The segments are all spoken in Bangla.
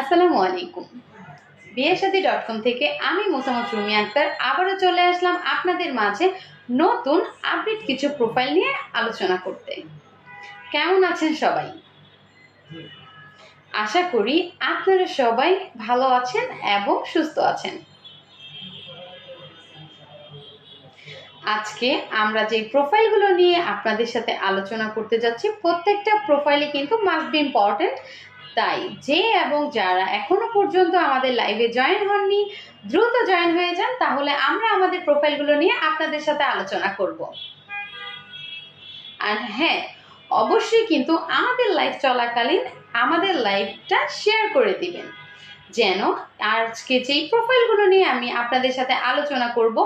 আসসালামু আলাইকুম। বিয়ে সাথী ডট কম থেকে আমি মোসামত রুমি আক্তার আবারও চলে আসলাম আপনাদের মাঝে নতুন আপডেট কিছু প্রোফাইল নিয়ে আলোচনা করতে। কেমন আছেন সবাই? আশা করি আপনারা সবাই ভালো আছেন এবং সুস্থ আছেন। আজকে আমরা যে প্রোফাইলগুলো নিয়ে আপনাদের সাথে আলোচনা করতে যাচ্ছি, প্রত্যেকটা প্রোফাইলে কিন্তু মাস্ট বি ইম্পর্টেন্ট তাই যে এবং যারা এখনও পর্যন্ত আমাদের লাইভে জয়েন হননি, দ্রুত জয়েন হয়ে যান, তাহলে আমরা আমাদের প্রোফাইলগুলো নিয়ে আপনাদের সাথে আলোচনা করব। আর হ্যাঁ অবশ্যই কিন্তু আমাদের লাইভ চলাকালীন আমাদের লাইভটা শেয়ার করে দিবেন। যেন আজকে যেই প্রোফাইলগুলো নিয়ে আমি আপনাদের সাথে আলোচনা করব,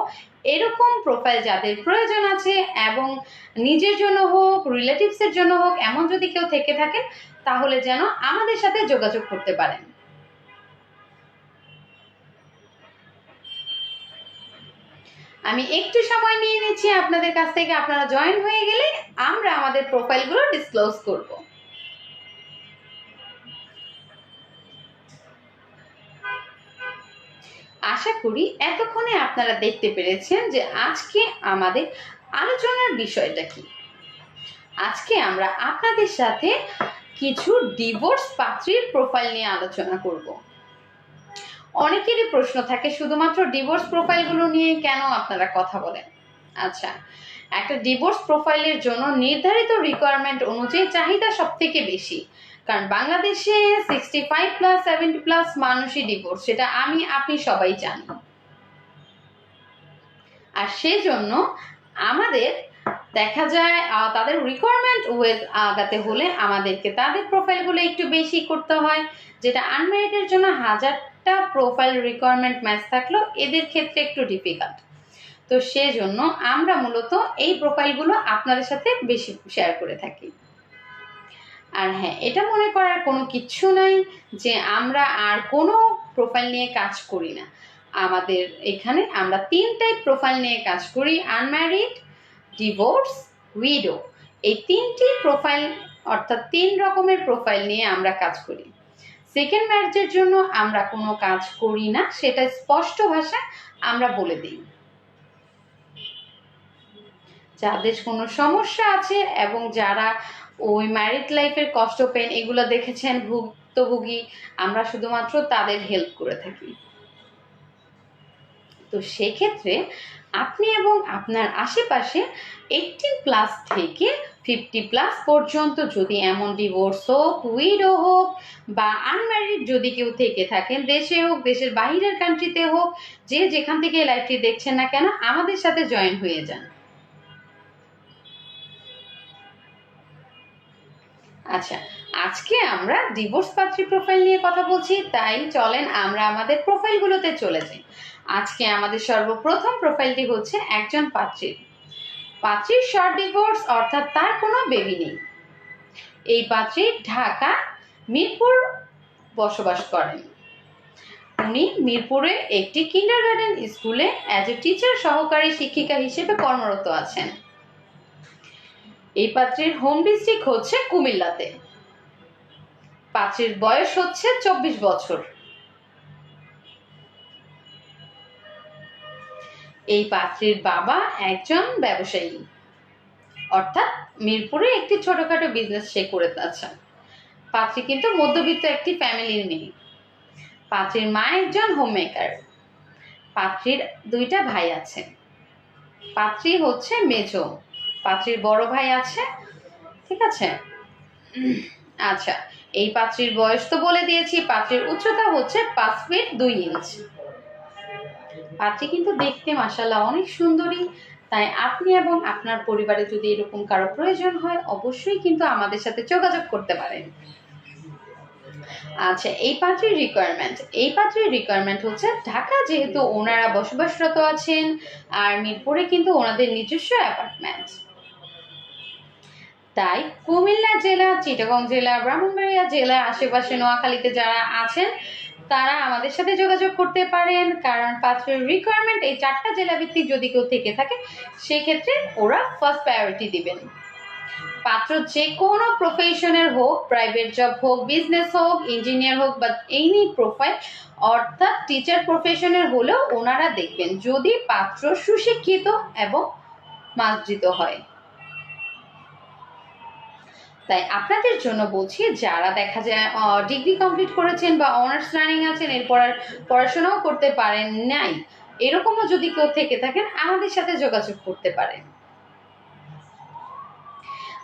এরকম প্রোফাইল যাদের প্রয়োজন আছে এবং নিজের জন্য হোক রিলেটিভসের জন্য হোক, এমন যদি কেউ থেকে থাকেন, তাহলে যেন আমাদের সাথে যোগাযোগ করতে পারেন। আমি একটু সময় নিয়ে নিচ্ছি আপনাদের কাছ থেকে, আপনারা জয়েন হয়ে গেলে আমরা আমাদের প্রোফাইলগুলো ডিসক্লোজ করব। আশা করি এতক্ষণে আপনারা দেখতে পেরেছেন যে আজকে আমাদের আলোচনার বিষয়টা কি। আজকে আমরা আপনাদের সাথে কিছু ডিভোর্স পাত্রীর প্রোফাইল নিয়ে আলোচনা করব। অনেকেরই প্রশ্ন থাকে, শুধুমাত্র ডিভোর্স প্রোফাইলগুলো নিয়ে কেন আপনারা কথা বলেন? আচ্ছা একটা ডিভোর্স প্রোফাইলের জন্য নির্ধারিত রিকোয়ারমেন্ট অনুযায়ী চাহিদা সব থেকে বেশি। কারণ বাংলাদেশে sixty five plus seventy plus মানুষই ডিভোর্স সেটা আমি, আপনি সবাই জানি আর সেজন্য আমাদের দেখা যায় তাদের রিকোয়ারমেন্ট ওয়েজ আগাতে হলে আমাদেরকে তাদের প্রোফাইলগুলো একটু বেশি করতে হয়, যেটা আনম্যারিডের জন্য হাজারটা প্রোফাইল রিকোয়ারমেন্ট ম্যাচ থাকলেও এদের ক্ষেত্রে একটু ডিফিকাল্ট তো সেজন্য আমরা মূলত এই প্রোফাইলগুলো আপনাদের সাথে বেশি শেয়ার করে থাকি। আর হ্যাঁ এটা মনে করার কোনো কিচ্ছু নাই যে আমরা আর কোনো প্রোফাইল নিয়ে কাজ করি না। আমাদের এখানে আমরা তিন টাইপ প্রোফাইল নিয়ে কাজ করি আনম্যারিড ডিভোর্স উইডো এই তিনটি প্রোফাইল অর্থাৎ তিন রকমের প্রোফাইল নিয়ে আমরা কাজ করি। সেকেন্ড ম্যারেজের জন্য আমরা কোনো কাজ করি না, সেটা স্পষ্ট ভাষায় আমরা বলে দিই। যাদের কোনো সমস্যা আছে এবং যারা ওই ম্যারিড লাইফের কষ্ট পেন, এগুলো দেখেছেন ভুক্তভোগী, আমরা শুধুমাত্র তাদের হেল্প করে থাকি। তো সেক্ষেত্রে আপনি এবং আপনার আশেপাশে এইটিন প্লাস থেকে ফিফটি প্লাস পর্যন্ত যদি এমন ডিভোর্স হোক উইডো হোক, বা আনম্যারিড যদি কেউ থেকে থাকেন, দেশে হোক, দেশের বাইরের কান্ট্রিতে হোক, যে যেখান থেকে লাইফটি দেখছেন না কেন, আমাদের সাথে জয়েন হয়ে যান। আচ্ছা আজকে আমরা ডিভোর্স পাত্রী প্রোফাইল নিয়ে কথা বলছি, তাই চলেন আমরা আমাদের প্রোফাইলগুলোতে চলে যাই। আজকে আমাদের সর্বপ্রথম প্রোফাইলটি হচ্ছে একজন পাত্রীর পাত্রীর শর্ট ডিভোর্স অর্থাৎ তার কোনো বেবি নেই। এই পাত্রী ঢাকা মিরপুর বসবাস করেন। উনি মিরপুরে একটি কিন্ডার গার্ডেন স্কুলে অ্যাজ এ টিচার সহকারী শিক্ষিকা হিসেবে কর্মরত আছেন। এই পাত্রীর হোম ডিস্ট্রিক্ট হচ্ছে কুমিল্লাতে। পাত্রীর বয়স হচ্ছে চব্বিশ বছর। এই পাত্রীর বাবা একজন ব্যবসায়ী। অর্থাৎ মিরপুরে একটি ছোটখাটো বিজনেস সে করে আছেন পাত্রী কিন্তু মধ্যবিত্ত একটি ফ্যামিলির মেয়ে। পাত্রীর মা একজন হোম মেকার পাত্রীর দুইটা ভাই আছে। পাত্রী হচ্ছে মেজো। পাত্রীর বড় ভাই আছে, ঠিক আছে? আচ্ছা এই পাত্রীর বয়স তো বলে দিয়েছি, পাত্রীর উচ্চতা হচ্ছে পাঁচ ফিট দুই ইঞ্চ পাত্রী কিন্তু দেখতে মাসাল্লাহ অনেক সুন্দরী, তাই আপনি এবং আপনার পরিবারে যদি এরকম কারও প্রয়োজন হয়, অবশ্যই কিন্তু আমাদের সাথে যোগাযোগ করতে পারেন। আচ্ছা এই পাত্রীর রিকোয়ারমেন্ট এই পাত্রীর রিকোয়ারমেন্ট হচ্ছে ঢাকা যেহেতু ওনারা বসবাসরত আছেন, আর মিরপুরে কিন্তু ওনাদের নিজস্ব অ্যাপার্টমেন্ট তাই কুমিল্লা জেলা, চিটাগং জেলা, ব্রাহ্মণবাড়িয়া জেলা, আশেপাশে নোয়াখালীতে যারা আছেন, তারা আমাদের সাথে যোগাযোগ করতে পারেন। কারণ পাত্রের রিকোয়ারমেন্ট এই চারটা জেলা ভিত্তিক যদি কেউ থেকে থাকে, সেক্ষেত্রে ওরা ফার্স্ট প্রায়োরিটি দিবেন। পাত্র যে কোনো প্রফেশনের হোক প্রাইভেট জব হোক বিজনেস হোক ইঞ্জিনিয়ার হোক বা এনি প্রোফাইল অর্থাৎ টিচার প্রফেশনের হলেও ওনারা দেখবেন যদি পাত্র সুশিক্ষিত এবং মার্জিত হয়। তাই আপনাদের জন্য বলছি, যারা দেখা যায় ডিগ্রি কমপ্লিট করেছেন বা অনার্স লার্নিং আছেন, এরপর আর পড়াশোনাও করতে পারেন নাই, এরকমও যদি কেউ থেকে থাকেন, আমাদের সাথে যোগাযোগ করতে পারেন।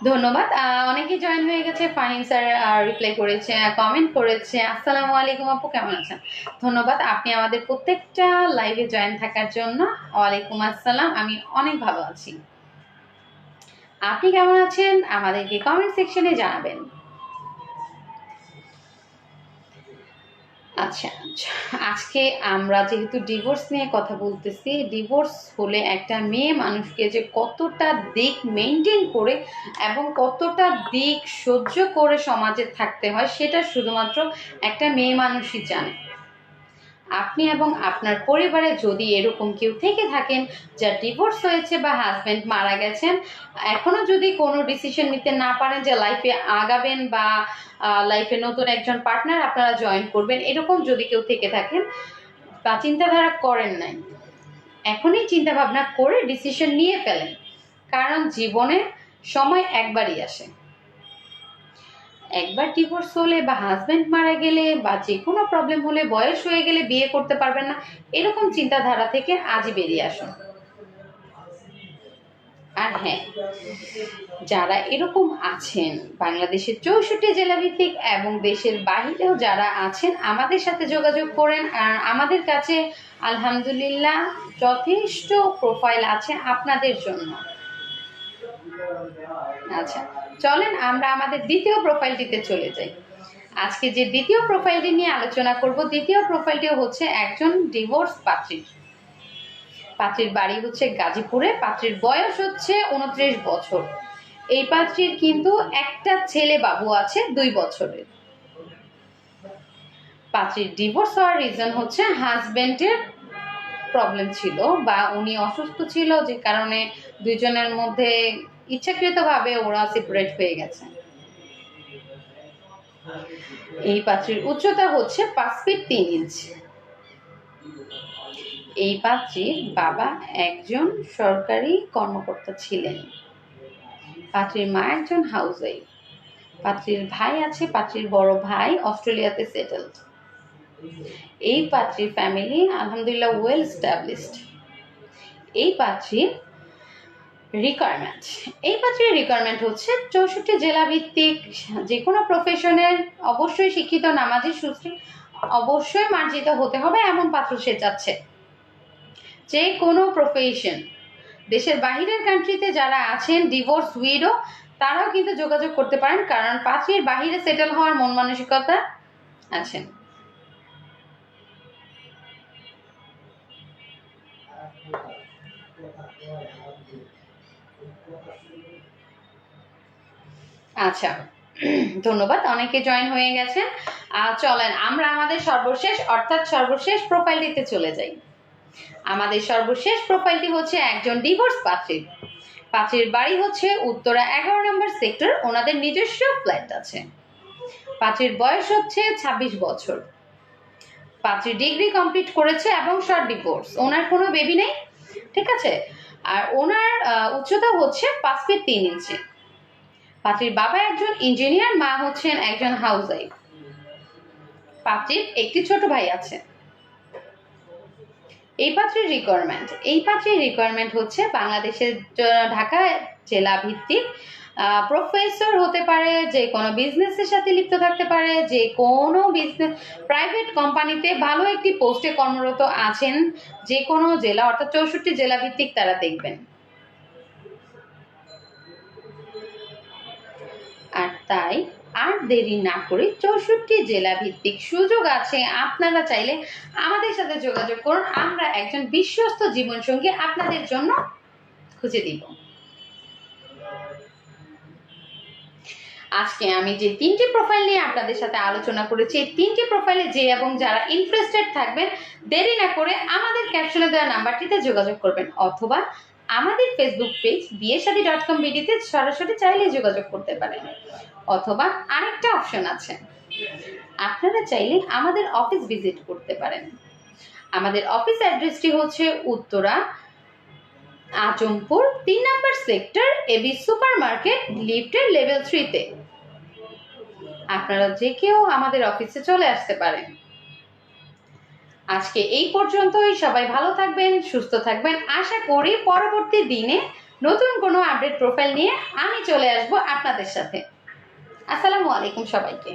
ধন্যবাদ। অনেকে জয়েন হয়ে গেছে, ফাহিম স্যার রিপ্লাই করেছে কমেন্ট করেছে। আসসালামু আলাইকুম আপু, কেমন আছেন? ধন্যবাদ। আপনি আমাদের প্রত্যেকটা লাইভে জয়েন থাকার জন্য। ওয়ালাইকুম আসসালাম। আমি অনেক ভালো আছি। আপনি কেমন আছেন? আমাদেরকে কমেন্ট সেকশনে জানাবেন। আচ্ছা আজকে আমরা যেহেতু ডিভোর্স নিয়ে কথা বলতেছি ডিভোর্স হলে একটা মেয়ে মানুষকে যে কতটা দিক মেনটেন করে এবং কতটা দিক সহ্য করে সমাজে থাকতে হয়, সেটা শুধুমাত্র একটা মেয়ে মানুষই জানে। আপনি এবং আপনার পরিবারে যদি এরকম কেউ থেকে থাকেন যা ডিভোর্স হয়েছে বা হাজব্যান্ড মারা গেছেন এখনও যদি কোনো ডিসিশন নিতে না পারেন যে লাইফে আগাবেন বা লাইফে নতুন একজন পার্টনার আপনারা জয়েন করবেন, এরকম যদি কেউ থেকে থাকেন, বা চিন্তাধারা করেন নাই, এখনই চিন্তাভাবনা করে ডিসিশন নিয়ে ফেলেন। কারণ জীবনে সময় একবারই আসে। একবার ডিভোর্স হলে বা হাজব্যান্ড মারা গেলে বা যে কোনো প্রবলেম হলে, বয়স হয়ে গেলে বিয়ে করতে পারবেন না। এরকম চিন্তাধারা থেকে আজই বেরিয়ে আসুন। আর হ্যাঁ যারা এরকম আছেন, বাংলাদেশের চৌষট্টি জেলা ভিত্তিক এবং দেশের বাহিরেও যারা আছেন, আমাদের সাথে যোগাযোগ করেন। আর আমাদের কাছে আলহামদুলিল্লাহ যথেষ্ট প্রোফাইল আছে আপনাদের জন্য। আচ্ছা চলেন আমরা আমাদের দ্বিতীয় প্রোফাইলটিতে চলে যাই। আজকে যে দ্বিতীয় প্রোফাইলটি নিয়ে আলোচনা করব, দ্বিতীয় প্রোফাইলটি হচ্ছে একজন ডিভোর্স পাত্রীর পাত্রীর বাড়ি হচ্ছে গাজীপুরে, পাত্রীর বয়স হচ্ছে উনত্রিশ বছর। এই পাত্রীর কিন্তু একটা ছেলে বাবু আছে দুই বছরের। পাত্রীর ডিভোর্স হওয়ার রিজন হচ্ছে হাজবেন্ডের প্রবলেম ছিল বা উনি অসুস্থ ছিল, যে কারণে দুইজনের মধ্যে ইচ্ছাকৃতভাবে ওরা সেপারেট হয়ে গেছে। এই পাত্রীর উচ্চতা হচ্ছে পাঁচ ফিট তিন ইঞ্চ এই পাত্রীর বাবা একজন সরকারি কর্মকর্তা ছিলেন। পাত্রীর মা একজন হাউস ওয়াইফ পাত্রীর ভাই আছে, পাত্রীর বড় ভাই অস্ট্রেলিয়াতে সেটেলড এই পাত্রীর ফ্যামিলি আলহামদুলিল্লাহ ওয়েল স্টাবলিশড এই পাত্রীর রিকোয়ারমেন্ট এই পাত্রের রিকোয়ারমেন্ট হচ্ছে চৌষট্টি জেলা ভিত্তিক যে কোনো প্রফেশনের অবশ্যই শিক্ষিত, নামাজি সূত্রে অবশ্যই মার্জিত হতে হবে এমন পাত্র সে চাচ্ছে। যে কোনো প্রফেশন দেশের বাহিরের কান্ট্রিতে যারা আছেন ডিভোর্স উইডো তারাও কিন্তু যোগাযোগ করতে পারেন কারণ পাত্রীর বাহিরে সেটেল হওয়ার মন মানসিকতা আছেন আচ্ছা ধন্যবাদ, অনেকে জয়েন হয়ে গেছেন চলেন, আমরা আমাদের সর্বশেষ, অর্থাৎ সর্বশেষ প্রোফাইলটিতে চলে যাই। আমাদের সর্বশেষ প্রোফাইলটি হচ্ছে একজন ডিভোর্স পাত্রীর পাত্রীর বাড়ি হচ্ছে উত্তরা এগারো নম্বর সেক্টর ওনাদের নিজস্ব ফ্ল্যাট আছে। পাত্রীর বয়স হচ্ছে ছাব্বিশ বছর। পাত্রী ডিগ্রি কমপ্লিট করেছে এবং শর্ট ডিভোর্স ওনার কোনো বেবি নেই, ঠিক আছে? আর ওনার উচ্চতা হচ্ছে পাঁচ ফিট তিন ইঞ্চি পাত্রীর বাবা একজন ইঞ্জিনিয়ার, মা হচ্ছেন একজন হাউস ওয়াইফ পাত্রীর একটি ছোট ভাই আছে। এই পাত্রীর রিকোয়ারমেন্ট এই পাত্রীর রিকোয়ারমেন্ট হচ্ছে বাংলাদেশের ঢাকা জেলা ভিত্তিক প্রফেসর হতে পারে, যে কোনো বিজনেসের সাথে লিপ্ত থাকতে পারে, যে কোনো বিজনেস প্রাইভেট কোম্পানিতে ভালো একটি পোস্টে কর্মরত আছেন, যে কোনো জেলা, অর্থাৎ চৌষট্টি জেলা ভিত্তিক তারা দেখবেন। আর তাই আর দেরি না করে চৌষট্টি জেলা ভিত্তিক সুযোগ আছে। আপনারা চাইলে আমাদের সাথে যোগাযোগ করুন। আমরা একজন বিশ্বস্ত জীবনসঙ্গী আপনাদের জন্য খুঁজে দিব। আজকে আমি যে তিনটি প্রোফাইল নিয়ে আপনাদের সাথে আলোচনা করেছি, এই তিনটি প্রোফাইলে যে এবং যারা ইন্টারেস্টেড থাকবেন, দেরি না করে আমাদের ক্যাপশনে দেওয়া নাম্বারটিতে যোগাযোগ করবেন অথবা আমাদের Facebook page Biyeshadi dot com বিডিতে সরাসরি চাইলে যোগাযোগ করতে পারেন। অথবা আরেকটা অপশন আছে। আপনারা চাইলে আমাদের অফিস ভিজিট করতে পারেন। আমাদের অফিস অ্যাড্রেসটি হচ্ছে উত্তরা, আজমপুর, তিন নম্বর সেক্টর এবি সুপার মার্কেট লিফটের লেভেল থ্রিতে আপনারা যে কেউ আমাদের অফিসে চলে আসতে পারেন। আজকে এই পর্যন্তই। সবাই ভালো থাকবেন, সুস্থ থাকবেন। আশা করি পরবর্তী দিনে নতুন কোনো আপডেট প্রোফাইল নিয়ে আমি চলে আসব আপনাদের সাথে। আসসালামু আলাইকুম সবাইকে।